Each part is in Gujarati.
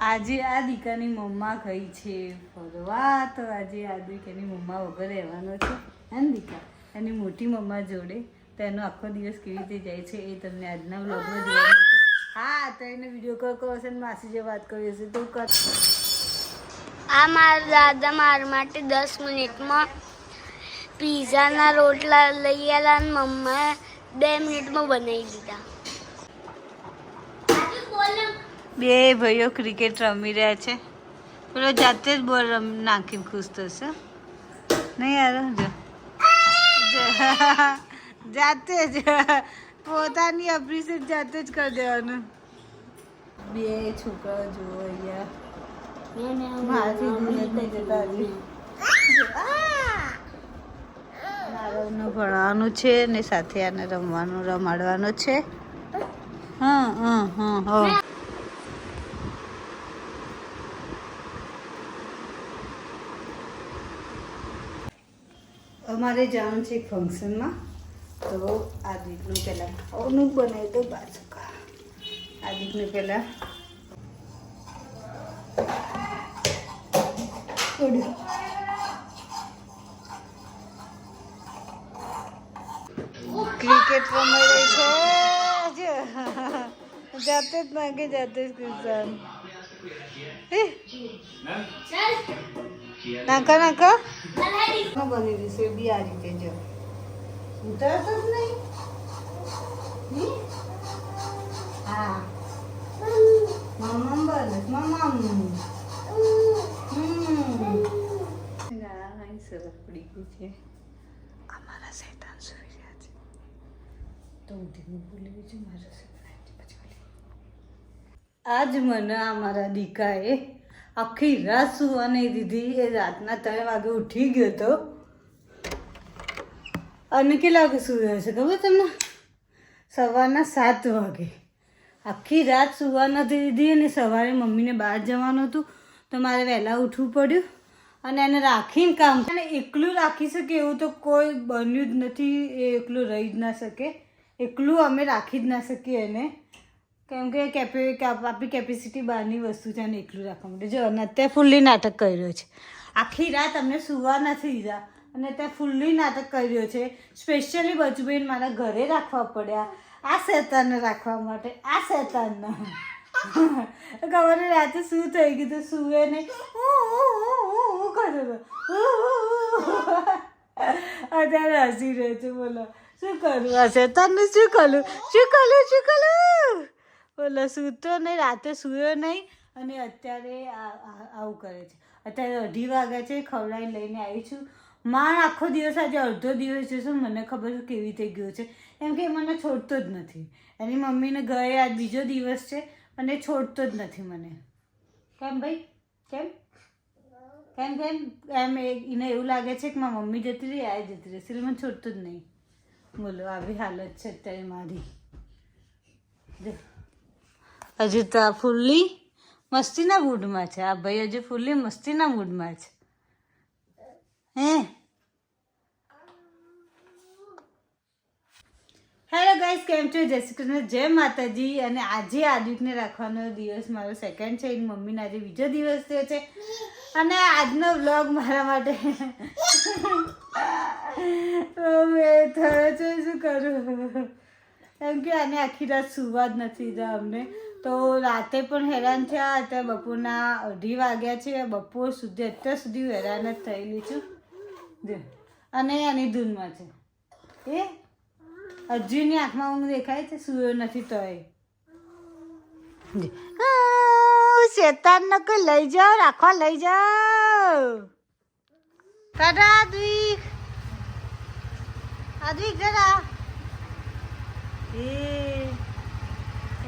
આજે આ દીકાની મમ્મા ગઈ છે. ફરવા તો આજે આ દીકરાની મમ્મા વગર રહેવાનો છે. અને દીકરા દીકા? એની મોટી મમ્મા જોડે તો એનો આખો દિવસ કેવી રીતે જાય છે એ તમને આજના બ્લોગમાં જોવા મળશે. હા, તો એને વીડિયો કોલ કરો હશે ને માસી જે વાત કરી હશે તો કર. આ મારા દાદા મારા માટે દસ મિનિટમાં પીઝાના રોટલા લઈ ગયેલા અને મમ્માએ બે મિનિટમાં બનાવી દીધા. બે ભાઈઓ ક્રિકેટ રમી રહ્યા છે. પેલો જાતે જ બોલ રમ નાખીને ખુશ થશે. નહીં યાર જો. જાતે જ. પોતાની અપ્રિશિએટ જાતે જ કરી દેવાનું. બે છોકરાઓ જુઓ અહીંયા. મારાથી દૂર જ જતા હજી મારવને ભણવાનું છે ને સાથે આને રમવાનું રમાડવાનું છે. હા હા હા હા. અમારે જવાનું છે ફંક્શનમાં. તો આ દીકનું પહેલાં ખાવાનું બનાવી દો બાજુકા. આ દીકનું પહેલાં ક્રિકેટ રમાઈ રહી છે. જાતે જ નાખે જાતે જ કિસાન નાખો નાખો બની દઈશું બી આ રીતે જો ઉતરતો જ નહીં હા મમ્મમ બને ગાય સરસ પડી ગઈ છે અમારા શેતાન સુઈ છે તો હું ધીમું બોલી ગઈ છું મારા આજ મને અમારા દીકાએ આખી રાત સુવા નહીં દીધી? એ રાતના ત્રણ વાગે ઉઠી ગયો હતો અને કેટલા વાગે સુયો છે ખબર તમને? સવારના સાત વાગે. આખી રાત સુવા નથી દીધી અને સવારે મમ્મીને બહાર જવાનું હતું. તો મારે વહેલા ઉઠવું પડ્યું અને એને રાખીને કામ. અને એકલું રાખી શકે એવું તો કોઈ બન્યું જ નથી. એ એકલું રહી જ ના શકે. એકલું અમે રાખી જ ના શકીએ એને. કેમ કે કેપે આપણી કેપેસિટી બહારની વસ્તુ છે અને એકલું રાખવા માટે જો અને અત્યારે ફૂલ્લી નાટક કર્યો છે આખી રાત અમને સુવા નથી દીધા અને ત્યાં ફૂલ્લી નાટક કર્યો છે સ્પેશિયલી બચુબેન મારા ઘરે રાખવા પડ્યા આ શેતાનને રાખવા માટે આ શેતાનને ખબર રાતે શું થઈ ગયું તો સુવે નહીં કરે અત્યારે હસી રહ્યો છે બોલો શું કરું આ શેતાનને શું કરું શું કરું શું કરું બોલો સૂતો નહીં, રાતે સૂયો નહીં અને અત્યારે આવું કરે છે. અત્યારે અઢી વાગ્યા છે ખવડાવી લઈને આવી છું. માણ આખો દિવસ, આજે અડધો દિવસ જશે, મને ખબર છે કેવી રીતે ગયો છે. એમ કે મને છોડતો જ નથી. એની મમ્મીને ગયે આજ બીજો દિવસ છે અને છોડતો જ નથી મને. કેમ ભાઈ? કેમ? કેમ કેમ? એમ એને એવું લાગે છે કે મારી મમ્મી જતી રહી, આ જતી રહી. સિલ મને છોડતો જ નહીં. બોલો, આવી હાલત છે અત્યારે મારી. હજુ તો આ ફૂલ્લી મસ્તીના મૂડમાં છે. આ ભાઈ હજુ ફૂલ્લી મસ્તીના મૂડમાં છે. હે? હેલો ગાઈસ કેમ છો? જય શ્રી કૃષ્ણ. જય માતાજી. અને આજે આદિત્યને રાખવાનો દિવસ, મારો સેકન્ડ છે. એની મમ્મીનો આજે બીજો દિવસ થયો છે. અને આજનો વ્લોગ મારા માટે મેં થયો છે. શું કરું? કેમ કે આને આખી રાત સુવા જ નથી દીધા અમને. તો રાતે પણ હેરાન થયા અત્યારે બપોરના અઢી વાગ્યા છે. બપોર સુધી અત્યાર સુધી હેરાન જ થયેલી છું. અને આની ધૂનમાં છે. એ? હજુ આંખમાં ઊંઘ દેખાય છે? સૂર્યો નથી તોય શેતાનને કોઈ લઈ જાઓ, રાખવા લઈ જાઓ. કરા દ્વિક. આ દ્વિક જરા. એ.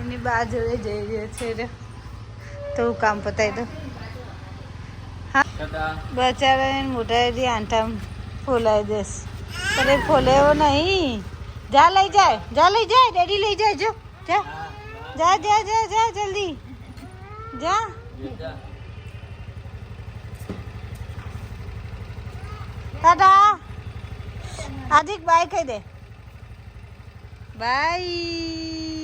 એની બા જોડે જઈ રહ્યો છે રે. તો હું કામ પતાવી દઉં. હા. બચારા મોટા આંટા ફોલાઈ દેસ અરે ફોલાયો નહીં. જા લઈ જાય. જા લઈ જાય. ડેડી લઈ જાય. જો. જા. જા જા જા જા જલ્દી. જા. ટાટા. આદિક બાય કહી દે. બાય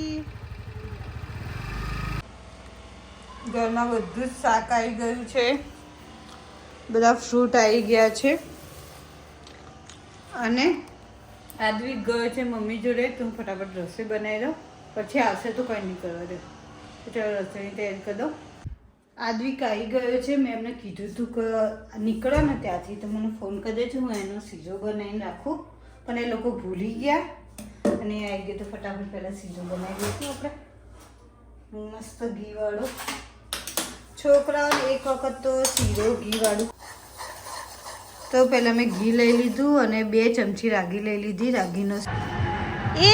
ઘરમાં બધું જ શાક આવી ગયું છે. બધા ફ્રૂટ આવી ગયા છે. અને આદવી ગયો છે મમ્મી જોડે, તો ફટાફટ રસોઈ બનાવી દઉં પછી આવશે તો કંઈ નહીં કરવા દે. ચાલો રસોઈની તૈયારી કરી દઉં આદવિક આવી ગયો છે, મેં એમને કીધું હતું કે નીકળો ને ત્યાંથી, તો મને ફોન કરી દેજો, હું એનો સીધો બનાવીને રાખું. પણ એ લોકો ભૂલી ગયા. અને આવી ગયો તો ફટાફટ પહેલાં સીધો બનાવી દઈશું આપણે. મસ્ત ઘીવાળો છોકરાઓને એક વખત તો શીરો ઘીવાળું. તો પહેલાં મેં ઘી લઈ લીધું અને બે ચમચી રાગી લઈ લીધી. રાગીનો એ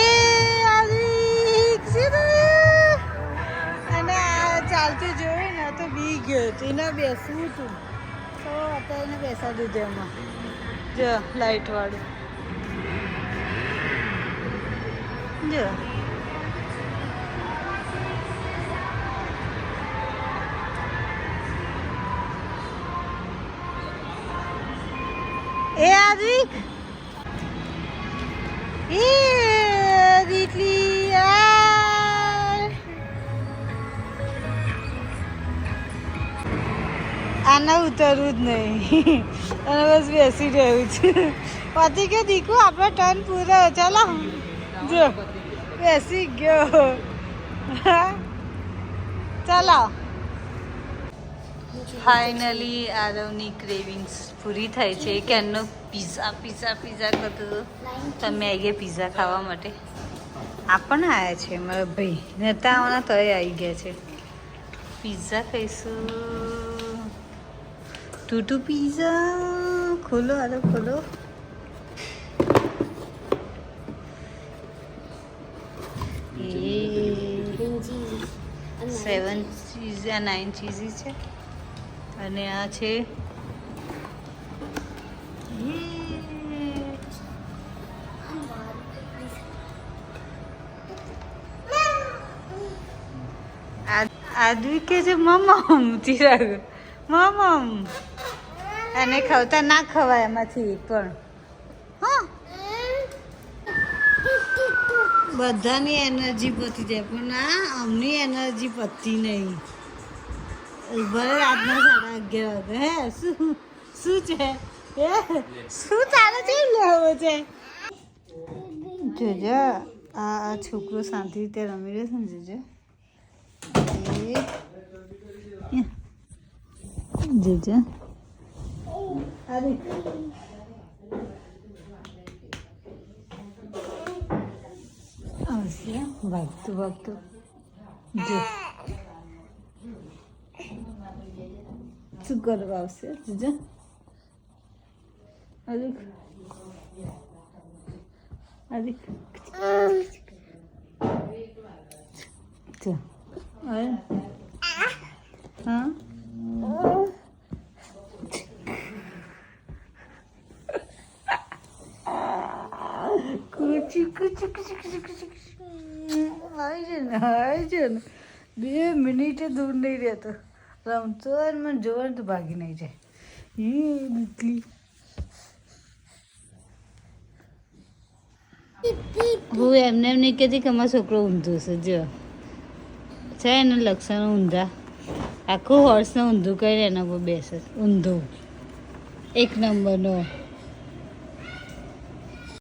અને ચાલતું જોયું ને તો બી ગયો તો એને બેસવું હતું. તો અત્યારે એને બેસા દીધું એમાં. જો લાઇટવાળું જો. આદિક એ આના ઉતરવું જ નહીં. અને બસ બેસી રહ્યું છે. પતિ કે, દીકુ આપણો ટર્ન પૂરો ચાલો. જો, બેસી ગયો. ચાલો. ફાઇનલી આરવની ક્રેવિંગ્સ પૂરી થાય છે. ક્યારનો પીઝા પીઝા પીઝા કરતો હતો. તમે આવી ગયા પીઝા ખાવા માટે? આપણને આવ્યા છે મારા ભાઈ. નતા આવવાના તોય આવી ગયા છે. પીઝા ખાઈશું. ટૂટુ પીઝા ખોલો આરો ખોલો. સેવન ચીઝ નાઇન ચીઝી છે. અને આ છે. આદવી કે છે મમમ ચિરાગ. મમમ. અને ખવતા ના ખવાય એમાંથી પણ. હા. બધાની એનર્જી પતી જાય પણ ના અમની એનર્જી પતી નહીં. ભલે રાતના સાડા અગિયાર વાગે, હે? શું શું છે? હે? શું તારે છે લેવો છે? જોજો, આ છોકરો શાંતિ રીતે રમી રહ્યો છે ને, જોજો. જોજો. આવશે ભાગતું ભાગતું જો. શું કરવા આવશે જો અરે હા કુચી કુચી કુચી બે મિનિટે દૂર નહીં રહેતો રમતો હોય મને જોવે તો ભાગી નહીં જાય એ દીકરી હું એમને એમ નહીં કહેતી કે અમારો છોકરો ઊંધો છે, જો. છે એના લક્ષણો ઊંધા. આખું હોર્સને ઊંધું કરીને એના પર બેસે ઊંધું. એક નંબરનો.